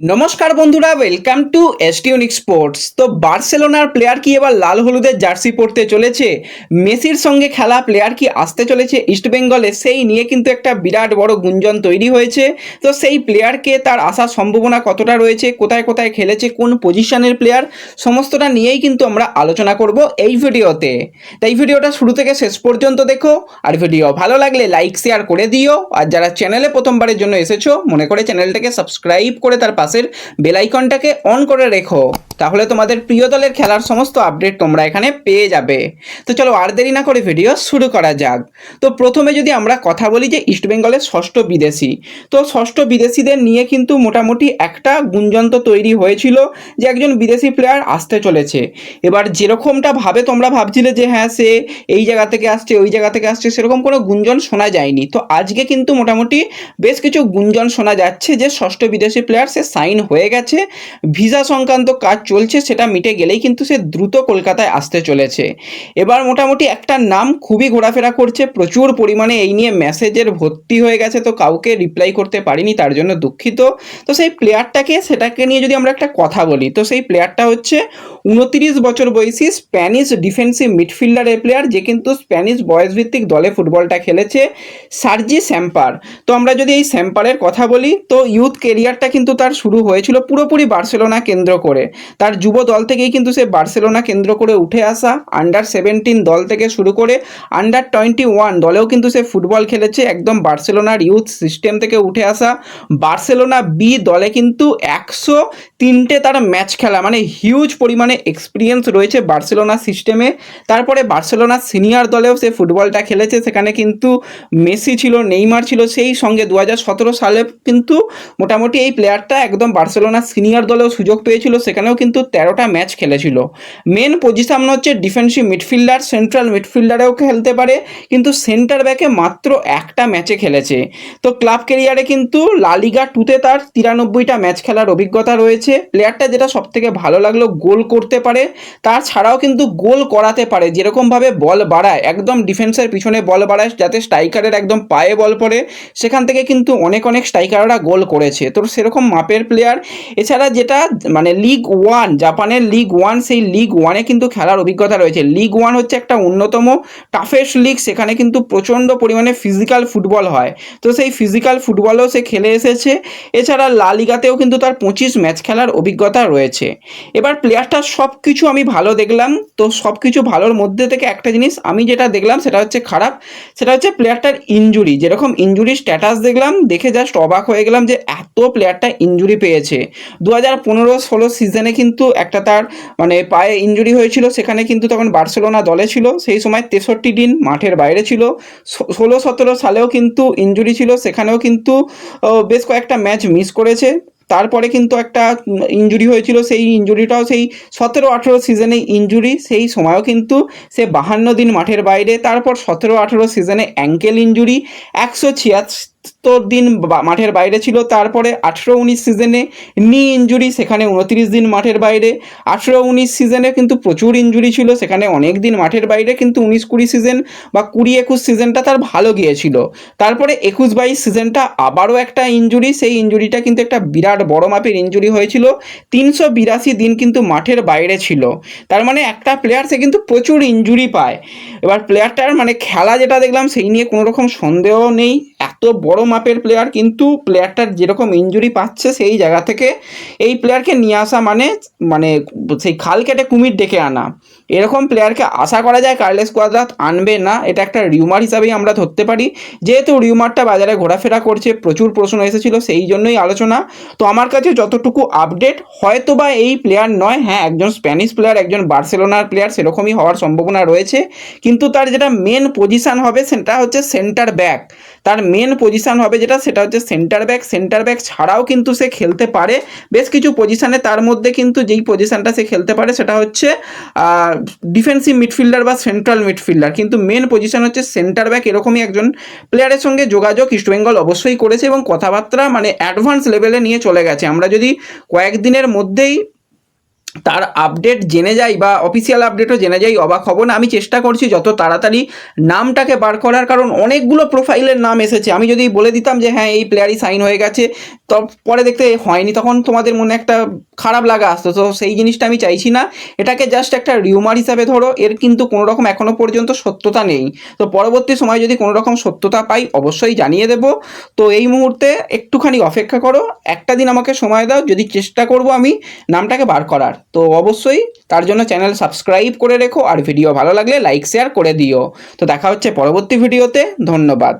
নমস্কার বন্ধুরা welcome to এসটিউনিক sports তো বার্সেলোনার প্লেয়ার কি এবার লাল হলুদের জার্সি পরতে চলেছে? মেসির সঙ্গে খেলা প্লেয়ার কি আসতে চলেছে? ইস্টবেঙ্গলে সেই নিয়ে কিন্তু একটা বিরাট বড় গুঞ্জন তৈরি হয়েছে। তো সেই প্লেয়ারকে তার আসার সম্ভাবনা কতটা রয়েছে? কোথায় কোথায় খেলেছে? কোন পজিশনের প্লেয়ার সমস্তটা নিয়েই কিন্তু আমরা আলোচনা করব এই ভিডিওতে। তাই ভিডিওটা শুরু থেকে শেষ পর্যন্ত দেখো। আর ভিডিও ভালো লাগলে লাইক শেয়ার করে দিও। আর যারা চ্যানেলে প্রথমবারের জন্য এসেছ, মনে করে চ্যানেলটাকে সাবস্ক্রাইব করে তার পাশের বেলাইকনটাকে অন করে রেখো। তাহলে তোমাদের প্রিয় দলের খেলার সমস্ত আপডেট তোমরা এখানে পেয়ে যাবে। তো চলো আর দেরি না করে ভিডিও শুরু করা যাক। তো প্রথমে যদি আমরা কথা বলি যে ইস্টবেঙ্গলের ষষ্ঠ বিদেশি, তো ষষ্ঠ বিদেশিদের নিয়ে কিন্তু মোটামুটি একটা গুঞ্জন তো তৈরি হয়েছিল যে একজন বিদেশি প্লেয়ার আসতে চলেছে। এবার যেরকমটা ভাবে তোমরা ভাবছিলে যে হ্যাঁ সে এই জায়গা থেকে আসছে, ওই জায়গা থেকে আসছে, সেরকম কোনো গুঞ্জন শোনা যায়নি। তো আজকে কিন্তু মোটামুটি বেশ কিছু গুঞ্জন শোনা যাচ্ছে যে ষষ্ঠ বিদেশি প্লেয়ার সে সাইন হয়ে গেছে। ভিসা সংক্রান্ত কাজ চলছে সেটা মিটে গেলেই কিন্তু সে দ্রুত কলকাতায় আসতে চলেছে। এবার মোটামুটি একটা নাম খুবই ঘোরাফেরা করছে, প্রচুর পরিমাণে এই নিয়ে মেসেজের ভর্তি হয়ে গেছে, তো কাউকে রিপ্লাই করতে পারিনি, তার জন্য দুঃখিত। তো সেই প্লেয়ারটাকে সেটাকে নিয়ে যদি আমরা একটা কথা বলি, তো সেই প্লেয়ারটা হচ্ছে উনত্রিশ বছর বয়সী স্প্যানিশ ডিফেন্সিভ মিডফিল্ডারের প্লেয়ার যে কিন্তু স্প্যানিশ বয়স ভিত্তিক দলে ফুটবলটা খেলেছে, সার্জি স্যাম্পার। তো আমরা যদি এই স্যাম্পারের কথা বলি, তো ইউথ কেরিয়ারটা কিন্তু তার শুরু হয়েছিল পুরোপুরি বার্সেলোনা কেন্দ্র করে। তার যুব দল থেকেই কিন্তু সে বার্সেলোনা কেন্দ্র করে উঠে আসা আন্ডার সেভেন্টিন দল থেকে শুরু করে আন্ডার টোয়েন্টি ওয়ান দলেও কিন্তু সে ফুটবল খেলেছে। একদম বার্সেলোনার ইউথ সিস্টেম থেকে উঠে আসা। বার্সেলোনা বি দলে কিন্তু একশো তিনটে তার ম্যাচ খেলা মানে হিউজ পরিমাণে এক্সপিরিয়েন্স রয়েছে বার্সেলোনা সিস্টেমে তারপরে বার্সেলোনা সিনিয়র দলেও সে ফুটবলটা খেলেছে। সেখানে কিন্তু মেসি ছিল, নেইমার ছিল, সেই সঙ্গে দু হাজার সতেরো সালে কিন্তু মোটামুটি এই প্লেয়ারটা একদম বার্সেলোনা সিনিয়র দলেও সুযোগ পেয়েছিল। সেখানেও কিন্তু তেরোটা ম্যাচ খেলেছিল। মেন পজিশন হচ্ছে ডিফেন্সিভ মিডফিল্ডার সেন্ট্রাল মিডফিল্ডারেও খেলতে পারে, কিন্তু সেন্টার ব্যাকে মাত্র একটা ম্যাচে খেলেছে। তো ক্লাব কেরিয়ারে কিন্তু লালিগা টুতে তার তিরানব্বইটা ম্যাচ খেলার অভিজ্ঞতা রয়েছে। প্লেয়ারটা যেটা সব থেকে ভালো লাগল, গোল করতে পারে। তাছাড়াও কিন্তু গোল করাতে পারে, যেরকমভাবে বল বাড়ায়, একদম ডিফেন্সের পিছনে বল বাড়ায়, যাতে স্ট্রাইকারের একদম পায়ে বল পড়ে। সেখান থেকে কিন্তু অনেক অনেক স্ট্রাইকাররা গোল করেছে। তো সেরকম মাপের প্লেয়ার এছাড়া যেটা মানে লিগ ওয়ান জাপানের লিগ ওয়ান সেই লিগ ওয়ানে কিন্তু খেলার অভিজ্ঞতা রয়েছে। লিগ ওয়ান হচ্ছে একটা অন্যতম টাফেস্ট লিগ সেখানে কিন্তু প্রচণ্ড পরিমাণে ফিজিক্যাল ফুটবল হয়। তো সেই ফিজিক্যাল ফুটবলও সে খেলে এসেছে। এছাড়া লা লিগাতেও কিন্তু তার পঁচিশ ম্যাচ খেলার অভিজ্ঞতা রয়েছে। এবার প্লেয়ারটার সব কিছু আমি ভালো দেখলাম। তো সব কিছু ভালোর মধ্যে থেকে একটা জিনিস আমি যেটা দেখলাম, সেটা হচ্ছে খারাপ। সেটা হচ্ছে প্লেয়ারটার ইনজুরি যেরকম ইনজুরি স্ট্যাটাস দেখলাম, দেখে জাস্ট অবাক হয়ে গেলাম যে এত প্লেয়ারটা ইনজুরি পেয়েছে। দু হাজার পনেরো ষোলো সিজনে কিন্তু একটা তার মানে পায়ে ইনজুরি হয়েছিল, সেখানে কিন্তু তখন বার্সেলোনা দলে ছিল। সেই সময় তেষট্টি দিন মাঠের বাইরে ছিল। ষোলো সতেরো সালেও কিন্তু ইনজুরি ছিল। সেখানেও কিন্তু বেশ কয়েকটা ম্যাচ মিস করেছে। তারপরে কিন্তু একটা ইনজুরি হয়েছিল। সেই ইনজুরিটাও সেই সতেরো আঠেরো সিজনে ইনজুরি সেই সময়ও কিন্তু সে বাহান্ন দিন মাঠের বাইরে। তারপর সতেরো আঠেরো সিজনে অ্যাঙ্কেল ইনজুরি একশো ছিয়াত্তর দিন মাঠের বাইরে ছিল। তারপরে আঠেরো উনিশ সিজনে নি ইনজুরি সেখানে উনত্রিশ দিন মাঠের বাইরে। আঠেরো উনিশ সিজনে কিন্তু প্রচুর ইনজুরি ছিল। সেখানে অনেক দিন মাঠের বাইরে, কিন্তু উনিশ কুড়ি সিজন বা কুড়ি একুশ সিজনটা তার ভালো গিয়েছিল। তারপরে একুশ বাইশ সিজনটা আবারও একটা ইনজুরি সেই ইনজুরিটা কিন্তু একটা বিরাট বড় মাপের ইঞ্জুরি হয়েছিল। তিনশো বিরাশি দিন কিন্তু মাঠের বাইরে ছিল। তার মানে একটা প্লেয়ার সে কিন্তু প্রচুর ইনজুরি পায়। এবার প্লেয়ারটার মানে খেলা যেটা দেখলাম, সেই নিয়ে কোনো রকম সন্দেহ নেই। এত বড় মাপের প্লেয়ার কিন্তু প্লেয়ারটার যেরকম ইনজুরি পাচ্ছে সেই জায়গা থেকে এই প্লেয়ারকে নিয়ে আসা মানে মানে সেই খাল কেটে কুমির ডেকে আনা। এরকম প্লেয়ারকে আশা করা যায় কার্লেস কোয়াদ্রাত আনবে না, এটা একটা রিউমার হিসাবেই আমরা ধরতে পারি। যেহেতু রিউমারটা বাজারে ঘোরাফেরা করছে, প্রচুর প্রশ্ন এসেছিল, সেই জন্যই আলোচনা। তো আমার কাছে যতটুকু আপডেট হয়তো বা এই প্লেয়ার নয় হ্যাঁ একজন স্প্যানিশ প্লেয়ার একজন বার্সেলোনার প্লেয়ার সেরকমই হওয়ার সম্ভাবনা রয়েছে। কিন্তু তার যেটা মেন পজিশান হবে সেটা হচ্ছে সেন্টার ব্যাক তার মেন পজিশান হবে যেটা, সেটা হচ্ছে সেন্টার ব্যাক সেন্টার ব্যাক ছাড়াও কিন্তু সে খেলতে পারে। বেশ কিছু পজিশানে তার মধ্যে কিন্তু যেই পজিশানটা সে খেলতে পারে, সেটা হচ্ছে ডিফেন্সিভ মিডফিল্ডার বা সেন্ট্রাল মিডফিল্ডার কিন্তু মেন পজিশান হচ্ছে সেন্টার ব্যাক এরকমই একজন প্লেয়ারের সঙ্গে যোগাযোগ ইস্টবেঙ্গল অবশ্যই করেছে এবং কথাবার্তা মানে অ্যাডভান্স লেভেলে নিয়ে চলে গেছে। আমরা যদি কয়েকদিনের মধ্যেই তার আপডেট জেনে যাই বা অফিসিয়াল আপডেটও জেনে যাই, অবাক হব না। আমি চেষ্টা করছি যত তাড়াতাড়ি নামটাকে বার করার, কারণ অনেকগুলো প্রোফাইলের নাম এসেছে। আমি যদি বলে দিতাম যে হ্যাঁ এই প্লেয়ারই সাইন হয়ে গেছে, তো পরে দেখতে হয়নি। তখন তোমাদের মনে একটা খারাপ লাগা আসতো। তো সেই জিনিসটা আমি চাইছি না। এটাকে জাস্ট একটা রিউমার হিসাবে ধরো। এর কিন্তু কোনো রকম এখনও পর্যন্ত সত্যতা নেই। তো পরবর্তী সময় যদি কোনো রকম সত্যতা পাই, অবশ্যই জানিয়ে দেব। তো এই মুহূর্তে একটুখানি অপেক্ষা করো। একটা দিন আমাকে সময় দাও। যদি চেষ্টা করব আমি নামটাকে বার করার। তো অবশ্যই তার জন্য চ্যানেল সাবস্ক্রাইব করে রেখো আর ভিডিও ভালো লাগলে লাইক শেয়ার করে দিও। তো দেখা হচ্ছে পরবর্তী ভিডিওতে ধন্যবাদ।